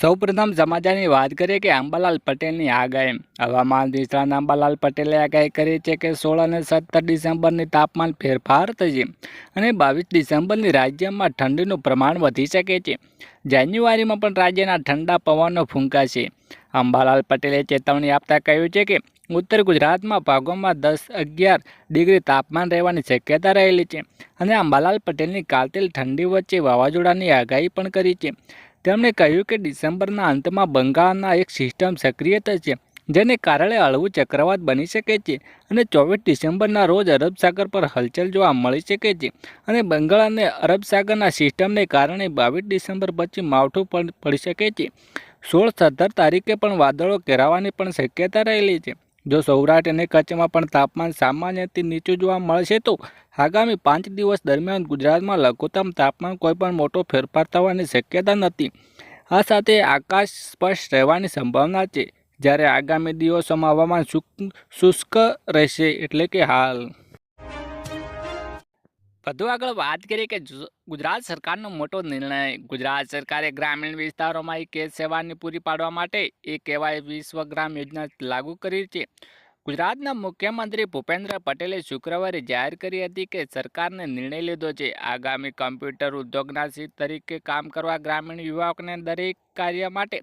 સૌપ્રથમ સમાચારની વાત કરીએ કે અંબાલાલ પટેલની આગાહી. હવામાન નિષ્ણાત અંબાલાલ પટેલે આગાહી કરી છે કે સોળ અને સત્તર ડિસેમ્બરની તાપમાન ફેરફાર થશે અને બાવીસ ડિસેમ્બરની રાજ્યમાં ઠંડીનું પ્રમાણ વધી શકે છે. જાન્યુઆરીમાં પણ રાજ્યના ઠંડા પવનો ફૂંકાશે. અંબાલાલ પટેલે ચેતવણી આપતા કહ્યું છે કે ઉત્તર ગુજરાતમાં ભાગોમાં દસ અગિયાર ડિગ્રી તાપમાન રહેવાની શક્યતા રહેલી છે અને અંબાલાલ પટેલની કાતિલ ઠંડી વચ્ચે વાવાઝોડાની આગાહી પણ કરી છે. તેમણે કહ્યું કે ડિસેમ્બરના અંતમાં બંગાળના એક સિસ્ટમ સક્રિય થશે, જેને કારણે હળવું ચક્રવાત બની શકે છે અને ચોવીસ ડિસેમ્બરના રોજ અરબ સાગર પર હલચલ જોવા મળી શકે છે અને બંગાળ અને અરબ સાગરના સિસ્ટમને કારણે બાવીસ ડિસેમ્બર પછી માવઠું પડી શકે છે. સોળ સત્તર તારીખે પણ વાદળો ઘેરાવાની પણ શક્યતા રહેલી છે. જો સૌરાષ્ટ્ર અને કચ્છમાં પણ તાપમાન સામાન્યથી નીચું જોવા મળશે તો આગામી પાંચ દિવસ દરમિયાન ગુજરાતમાં લઘુત્તમ તાપમાન કોઈ પણ મોટો ફેરફાર થવાની શક્યતા નથી. આ સાથે આકાશ સ્પષ્ટ રહેવાની સંભાવના છે. જ્યારે આગામી દિવસોમાં હવામાન શુષ્ક રહેશે એટલે કે હાલ. વધુ આગળ વાત કરીએ કે ગુજરાત સરકારનો મોટો નિર્ણય, ગુજરાત સરકારે ગ્રામીણ વિસ્તારોમાં ઈ કેસ સેવાની પૂરી પાડવા માટે એ કહેવાય વિશ્વગ્રામ યોજના લાગુ કરી છે. ગુજરાતના મુખ્યમંત્રી ભૂપેન્દ્ર પટેલે શુક્રવારે જાહેર કરી હતી કે સરકારને નિર્ણય લીધો છે. આગામી કમ્પ્યુટર ઉદ્યોગના સીટ તરીકે કામ કરવા ગ્રામીણ યુવકોને દરેક કાર્ય માટે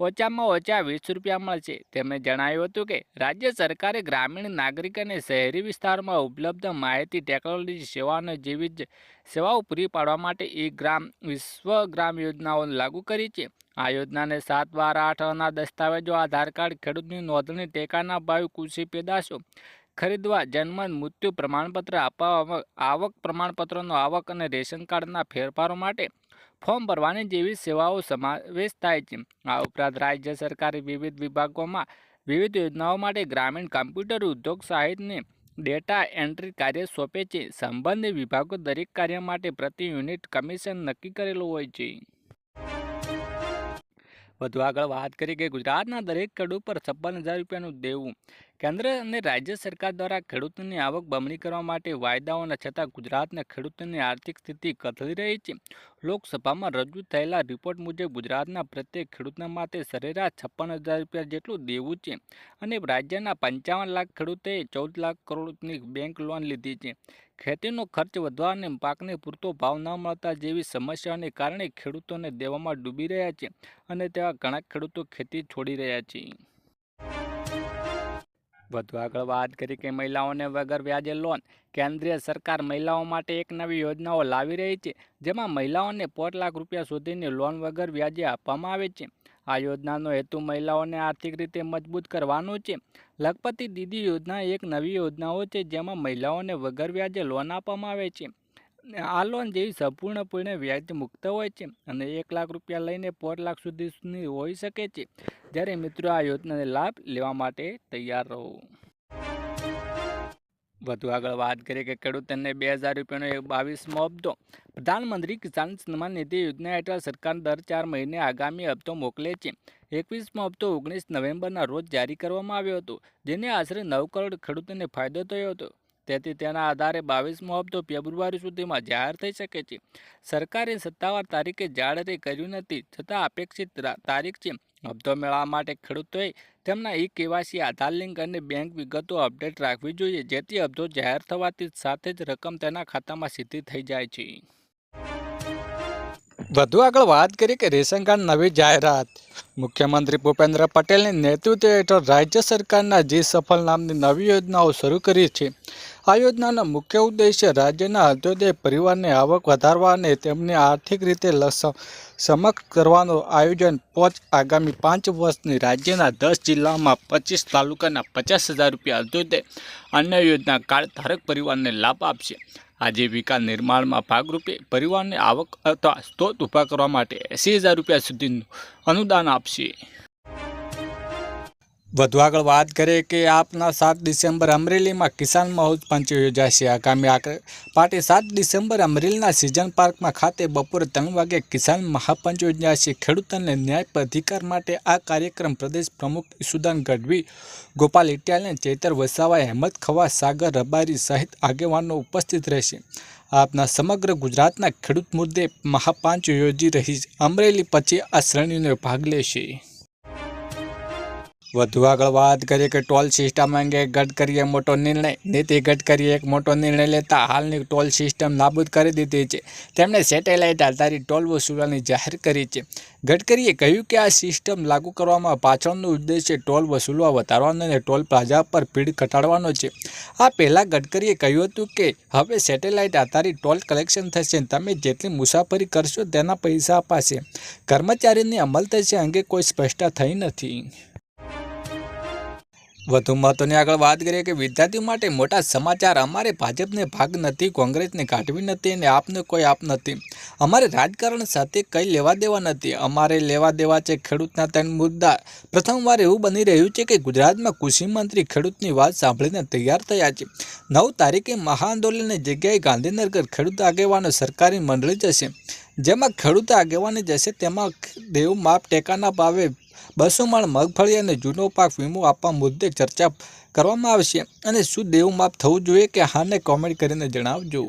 ઓછામાં ઓછા વીસ રૂપિયા મળશે તેમણે જણાવ્યું હતું કે, રાજ્ય સરકારે ગ્રામીણ નાગરિક અને શહેરી વિસ્તારોમાં ઉપલબ્ધ માહિતી ટેકનોલોજી સેવાઓને જેવી જ સેવાઓ પૂરી પાડવા માટે ઈ ગ્રામ, વિશ્વ ગ્રામ યોજનાઓ લાગુ કરી છે. આ યોજનાને સાત, બાર આઠના દસ્તાવેજો, આધાર કાર્ડ, ખેડૂતની નોંધણી, ટેકાના ભાવ, કૃષિ પેદાશો, ખરીદવા, જન્મ, મૃત્યુ પ્રમાણપત્ર આપવા આવક પ્રમાણપત્રનો આવક અને રેશન કાર્ડના ફેરફારો માટે ફોર્મ ભરવાની જેવી સેવાઓ સમાવેશ થાય છે. આ ઉપરાંત રાજ્ય સરકારે વિવિધ વિભાગોમાં વિવિધ યોજનાઓ માટે ગ્રામીણ કમ્પ્યુટર ઉદ્યોગ સહિતને ડેટા એન્ટ્રી કાર્ય સોંપે છે. સંબંધિત વિભાગો દરેક કાર્ય માટે પ્રતિ યુનિટ કમિશન નક્કી કરેલું હોય છે. વધુ આગળ વાત કરીએ કે ગુજરાતના દરેક ખેડૂત પર છપ્પન હજાર રૂપિયાનું દેવું કેન્દ્ર અને રાજ્ય સરકાર દ્વારા ખેડૂતોની આવક બમણી કરવા માટે વાયદાઓના છતાં ગુજરાતના ખેડૂતોની આર્થિક સ્થિતિ કથળી રહી છે. લોકસભામાં રજૂ થયેલા રિપોર્ટ મુજબ ગુજરાતના પ્રત્યેક ખેડૂતના માટે સરેરાશ છપ્પન હજાર રૂપિયા જેટલું દેવું છે અને રાજ્યના પંચાવન લાખ ખેડૂતોએ ચૌદ લાખ કરોડની બેંક લોન લીધી છે. ખેતીનો ખર્ચ વધવા અને પાકને પૂરતો ભાવ ન મળતા જેવી સમસ્યાઓને કારણે ખેડૂતોને દેવામાં ડૂબી રહ્યા છે અને તેવા ઘણા ખેડૂતો ખેતી છોડી રહ્યા છે. વધુ આગળ વાત કરી કે મહિલાઓને વગર વ્યાજે લોન કેન્દ્રીય સરકાર મહિલાઓ માટે એક નવી યોજનાઓ લાવી રહી છે, જેમાં મહિલાઓને પોઢ લાખ રૂપિયા સુધીની લોન વગર વ્યાજે આપવામાં આવે છે. આ યોજનાનો હેતુ મહિલાઓને આર્થિક રીતે મજબૂત કરવાનો છે. લખપતિ દીદી યોજના એક નવી યોજનાઓ છે, જેમાં મહિલાઓને વગર વ્યાજે લોન આપવામાં આવે છે. આ લોન જેવી સંપૂર્ણપણે વ્યાજ મુક્ત હોય છે અને એક લાખ રૂપિયા લઈને પોઢ લાખ સુધીની હોઈ શકે છે. જ્યારે મિત્રો આ યોજનાને લાભ લેવા માટે તૈયાર રહો. વધુ આગળ વાત કરીએ કે ખેડૂતોને બે હજાર રૂપિયાનો એક બાવીસમો હપ્તો પ્રધાનમંત્રી કિસાન સન્માન નિધિ યોજના હેઠળ સરકાર દર ચાર મહિને આગામી હપ્તો મોકલે છે. એકવીસમો હપ્તો ઓગણીસ નવેમ્બરના રોજ જારી કરવામાં આવ્યો હતો, જેને આશરે નવ કરોડ ખેડૂતોને ફાયદો થયો હતો. તેથી તેના આધારે બાવીસમો હપ્તો ફેબ્રુઆરી સુધીમાં જાહેર થઈ શકે છે. સરકારે સત્તાવાર તારીખે જાહેર કર્યું નથી, છતાં અપેક્ષિત તારીખ છે. હપ્તો મેળવવા માટે ખેડૂતોએ તેમના ઈ કેવાયસી આધાર લિંક અને બેંક વિગતો અપડેટ રાખવી જોઈએ, જેથી હપ્તો જાહેર થવાથી સાથે જ રકમ તેના ખાતામાં સીધી થઈ જાય છે. વધુ આગળ વાત કરીએ કે રેશન કાર્ડ નવી જાહેરાત. મુખ્યમંત્રી ભૂપેન્દ્ર પટેલની નેતૃત્વ હેઠળ રાજ્ય સરકારના જે સફળ નામની નવી યોજનાઓ શરૂ કરી છે, આ યોજનાનો મુખ્ય ઉદ્દેશ્ય રાજ્યના અંત્યોદય પરિવારની આવક વધારવા અને તેમને આર્થિક રીતે સમક્ષ કરવાનું આયોજન પહોંચ આગામી પાંચ વર્ષની રાજ્યના દસ જિલ્લામાં પચીસ તાલુકાના પચાસ હજાર રૂપિયા અંત્યોદય અન્ય યોજના કાર્ડ ધારક પરિવારને લાભ આપશે. આજીવિકા નિર્માણમાં ભાગરૂપે પરિવારની આવક અથવા સ્ત્રોત ઊભા કરવા માટે એંસી હજાર રૂપિયા સુધીનું અનુદાન આપશે. વધુ આગળ વાત કરીએ કે આપના સાત ડિસેમ્બર અમરેલીમાં કિસાન મહોત્સવ યોજાશે આગામી આક- પાર્ટી સાત ડિસેમ્બર અમરેલીના સિઝન પાર્કમાં ખાતે બપોરે ત્રણ વાગે કિસાન મહાપંચ યોજાશે ખેડૂતોને ન્યાય અધિકાર માટે આ કાર્યક્રમ પ્રદેશ પ્રમુખ ઈસુદાન ગઢવી, ગોપાલ ઇટિયાલને ચેતર વસાવા હેમંત ખવા સાગર રબારી સહિત આગેવાનો ઉપસ્થિત રહેશે. આપના સમગ્ર ગુજરાતના ખેડૂત મુદ્દે મહાપાંચ યોજી રહી અમરેલી પછી આ શ્રેણીનો ભાગ લેશે. વધુ આગળ વાત કરીએ કે ટોલ સિસ્ટમ અંગે ગડકરીએ મોટો નિર્ણય. નીતિ ગડકરીએ એક મોટો નિર્ણય લેતા હાલની ટોલ સિસ્ટમ નાબૂદ કરી દીધી છે. તેમણે સેટેલાઇટ આધારિત ટોલ વસૂલવાની જાહેર કરી છે. ગડકરીએ કહ્યું કે આ સિસ્ટમ લાગુ કરવામાં પાછળનો ઉદ્દેશ્ય ટોલ વસૂલવા વધારવાનો અને ટોલ પ્લાઝા પર ભીડ ઘટાડવાનો છે. આ પહેલાં ગડકરીએ કહ્યું હતું કે, હવે સેટેલાઇટ આધારિત ટોલ કલેક્શન થશે તમે જેટલી મુસાફરી કરશો તેના પૈસા અપાશે. કર્મચારીની અમલ થશે અંગે કોઈ સ્પષ્ટતા થઈ નથી. વધુ મહત્વની આગળ વાત કરીએ કે વિદ્યાર્થીઓ માટે મોટા સમાચાર અમારે ભાજપને ભાગ નથી, કોંગ્રેસને કાઢવી નથી અને આપને કોઈ આપ નથી. અમારે રાજકારણ સાથે કંઈ લેવા દેવા નથી. અમારે લેવા દેવા છે ખેડૂતના ત્રણ મુદ્દા. પ્રથમવાર એવું બની રહ્યું છે કે ગુજરાતમાં કૃષિ મંત્રી ખેડૂતની વાત સાંભળીને તૈયાર થયા છે. નવ તારીખે મહાઆંદોલનની જગ્યાએ ગાંધીનગર ખેડૂત આગેવાનો સરકારી મંડળી જશે. જેમાં ખેડૂત આગેવાની જશે તેમાં દેવ માપ ટેકાના ભાવે બસો માળ મગફળી અને જૂનો પાક વીમો આપવા મુદ્દે ચર્ચા કરવામાં આવશે. અને શું દેવું માપ થવું જોઈએ કે હાને કોમેન્ટ કરીને જણાવજો.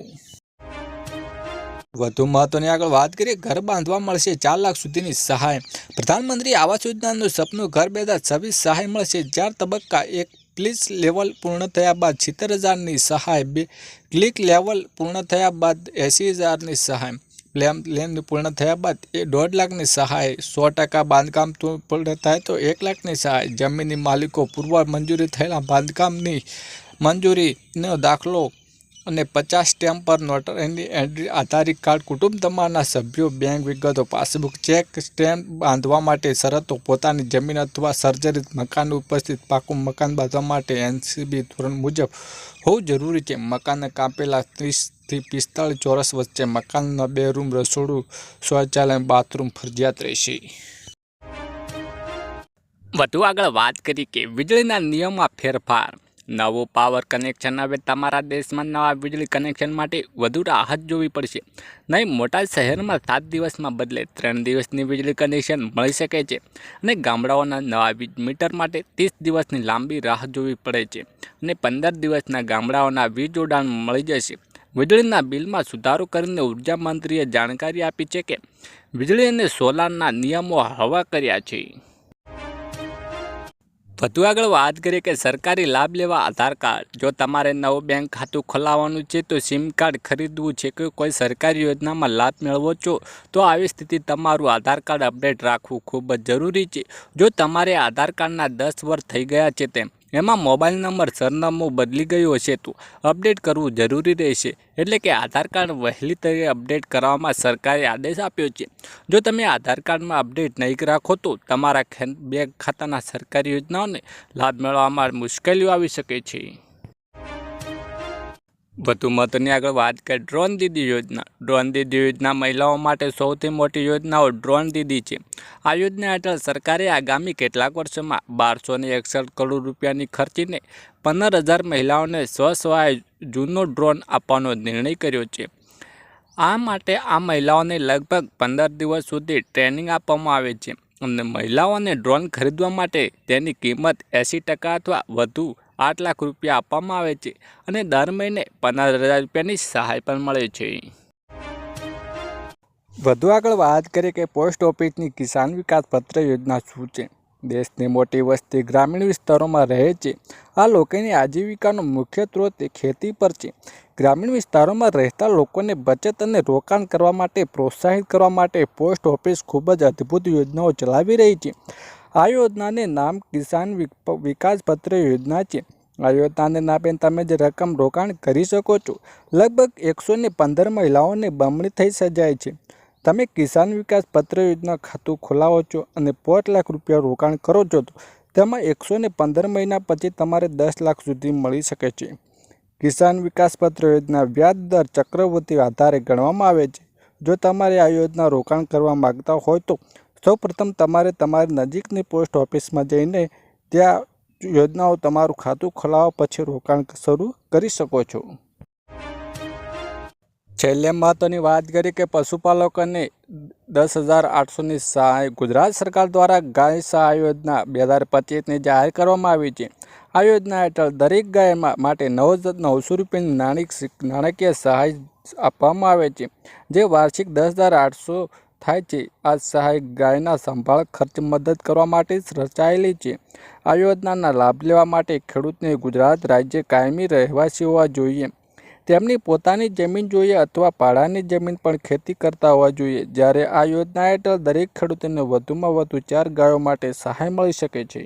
વધુ મહત્વની આગળ વાત કરીએ, ઘર બાંધવા મળશે ચાર લાખ સુધીની સહાય. પ્રધાનમંત્રી આવાસ યોજનાનું સપનું ઘર બે હજાર છવ્વીસ સહાય મળશે. ચાર તબક્કા, એક પ્લીસ લેવલ પૂર્ણ થયા બાદ સિત્તેર હજારની સહાય, બે ક્લિક લેવલ પૂર્ણ થયા બાદ એંસી હજારની સહાય. પ્લેન લેન પૂર્ણ થયા બાદ એ દોઢ લાખની સહાય, સો ટકા બાંધકામ પૂર્ણ થાય તો એક લાખની સહાય. જમીનની માલિકો પૂર્વ મંજૂરી થયેલા બાંધકામની મંજૂરીનો દાખલો અને પચાસ સ્ટેમ્પ પર નોટરીની એન્ટ્રી આધારિત કાર્ડ કુટુંબ તમારના સભ્યો બેંક વિગતો પાસબુક ચેક સ્ટેમ્પ બાંધવા માટે શરતો, પોતાની જમીન અથવા સર્જરિત મકાન ઉપસ્થિત પાકું મકાન બાંધવા માટે એનસીબી ધોરણ મુજબ હોવું જરૂરી છે. મકાનને કાપેલા ત્રીસથી પિસ્તાળીસ ચોરસ વચ્ચે મકાનના બે રૂમ રસોડું, શૌચાલય, બાથરૂમ, ફરજિયાત રહેશે. વધુ આગળ વાત કરી કે વીજળીના નિયમમાં ફેરફાર. નવું પાવર કનેક્શન હવે તમારા દેશમાં નવા વીજળી કનેક્શન માટે વધુ રાહત જોવી પડશે. નહીં, મોટા શહેરમાં સાત દિવસમાં બદલે ત્રણ દિવસની વીજળી કનેક્શન મળી શકે છે અને ગામડાઓના નવા વીજ મીટર માટે ત્રીસ દિવસની લાંબી રાહ જોવી પડે છે અને પંદર દિવસના ગામડાઓના વીજ જોડાણ મળી જશે. વીજળીના બિલમાં સુધારો કરીને ઊર્જા મંત્રીએ જાણકારી આપી છે કે વીજળી અને સોલારના નિયમો હવા કર્યા છે. વધુ આગળ વાત કરીએ કે સરકારી લાભ લેવા આધાર કાર્ડ. જો તમારે નવું બેંક ખાતું ખોલાવવાનું છે, તો સિમ કાર્ડ ખરીદવું છે. કે કોઈ સરકારી યોજનામાં લાભ મેળવો છો, તો આવી સ્થિતિ તમારું આધાર કાર્ડ અપડેટ રાખવું ખૂબ જ જરૂરી છે. જો તમારે આધાર કાર્ડના દસ વર્ષ થઈ ગયા છે તેમ એમાં મોબાઈલ નંબર સરનામું બદલી ગયું હશે તો અપડેટ કરવું જરૂરી રહેશે. એટલે કે આધાર કાર્ડ વહેલી તરીકે અપડેટ કરવામાં સરકારે આદેશ આપ્યો છે. જો તમે આધાર કાર્ડમાં અપડેટ નહીં રાખો તો તમારા બેંક ખાતાના સરકારી યોજનાઓને લાભ મેળવવામાં મુશ્કેલીઓ આવી શકે છે. વધુ તેની આગળ વાત કરીએ ડ્રોન દીદી યોજના. ડ્રોન દીદી યોજના મહિલાઓ માટે સૌથી મોટી યોજનાઓ ડ્રોન દીદી છે. આ યોજના હેઠળ સરકારે આગામી કેટલાક વર્ષોમાં બારસો ને એકસઠ કરોડ રૂપિયાની ખર્ચીને પંદર હજાર મહિલાઓને સ્વસહાય જૂનો ડ્રોન આપવાનો નિર્ણય કર્યો છે. આ માટે આ મહિલાઓને લગભગ પંદર દિવસ સુધી ટ્રેનિંગ આપવામાં આવે છે. અને મહિલાઓને ડ્રોન ખરીદવા માટે તેની કિંમત એંસી ટકા અથવા વધુ આઠ લાખ રૂપિયા આપવામાં આવે છે અને દર મહિને પંદર હજાર રૂપિયાની સહાય પણ મળે છે. વધુ આગળ વાત કરીએ કે પોસ્ટ ઓફિસની કિસાન વિકાસ પત્ર યોજના શું છે? દેશની મોટી વસ્તી ગ્રામીણ વિસ્તારોમાં રહે છે. આ લોકોની આજીવિકાનો મુખ્ય સ્ત્રોત ખેતી પર છે. ગ્રામીણ વિસ્તારોમાં રહેતા લોકોને બચત અને રોકાણ કરવા માટે પ્રોત્સાહિત કરવા માટે પોસ્ટ ઓફિસ ખૂબ જ અદ્ભુત યોજનાઓ ચલાવી રહી છે. આ યોજનાને નામ કિસાન વિક- વિકાસ પત્ર યોજના છે. આ યોજનાને નામે તમે જે રકમ રોકાણ કરી શકો છો, લગભગ એકસો પંદર મહિલાઓને બમણી થઈ સજાય છે. તમે કિસાન વિકાસ પત્ર યોજના ખાતું ખોલાવો છો અને પાંચ લાખ રૂપિયા રોકાણ કરો છો તો તેમાં એકસો પંદર મહિના પછી તમારે દસ લાખ સુધી મળી શકે છે. કિસાન વિકાસ પત્ર યોજના વ્યાજ દર ચક્રવૃત્તિ આધારે ગણવામાં આવે છે. જો તમારે આ યોજના રોકાણ કરવા માગતા હોય તો સૌપ્રથમ તમારે તમારી નજીકની પોસ્ટ ઓફિસમાં જઈને ત્યાં યોજનાઓ તમારું ખાતું ખોલાવવા પછી રોકાણ શરૂ કરી શકો છો. છેલ્લે મહત્ત્વની વાત કરી કે પશુપાલકોને દસ હજાર આઠસોની સહાય ગુજરાત સરકાર દ્વારા ગાય સહાય યોજના બે હજાર પચીસની જાહેર કરવામાં આવી છે. આ યોજના હેઠળ દરેક ગાયમાં માટે નવ નવસો રૂપિયાની નાણી નાણાકીય સહાય આપવામાં આવે છે, જે વાર્ષિક દસ હજાર આઠસો થાય છે. આ સહાય ગાયના સંભાળ, ખર્ચ, મદદ કરવા માટે રચાયેલી છે. આ યોજનાના લાભ લેવા માટે ખેડૂતને ગુજરાત રાજ્ય કાયમી રહેવાસી હોવા જોઈએ. તેમની પોતાની જમીન જોઈએ અથવા પાડાની જમીન પણ ખેતી કરતા હોવા જોઈએ. જ્યારે આ યોજના હેઠળ દરેક ખેડૂતોને વધુમાં વધુ ચાર ગાયો માટે સહાય મળી શકે છે.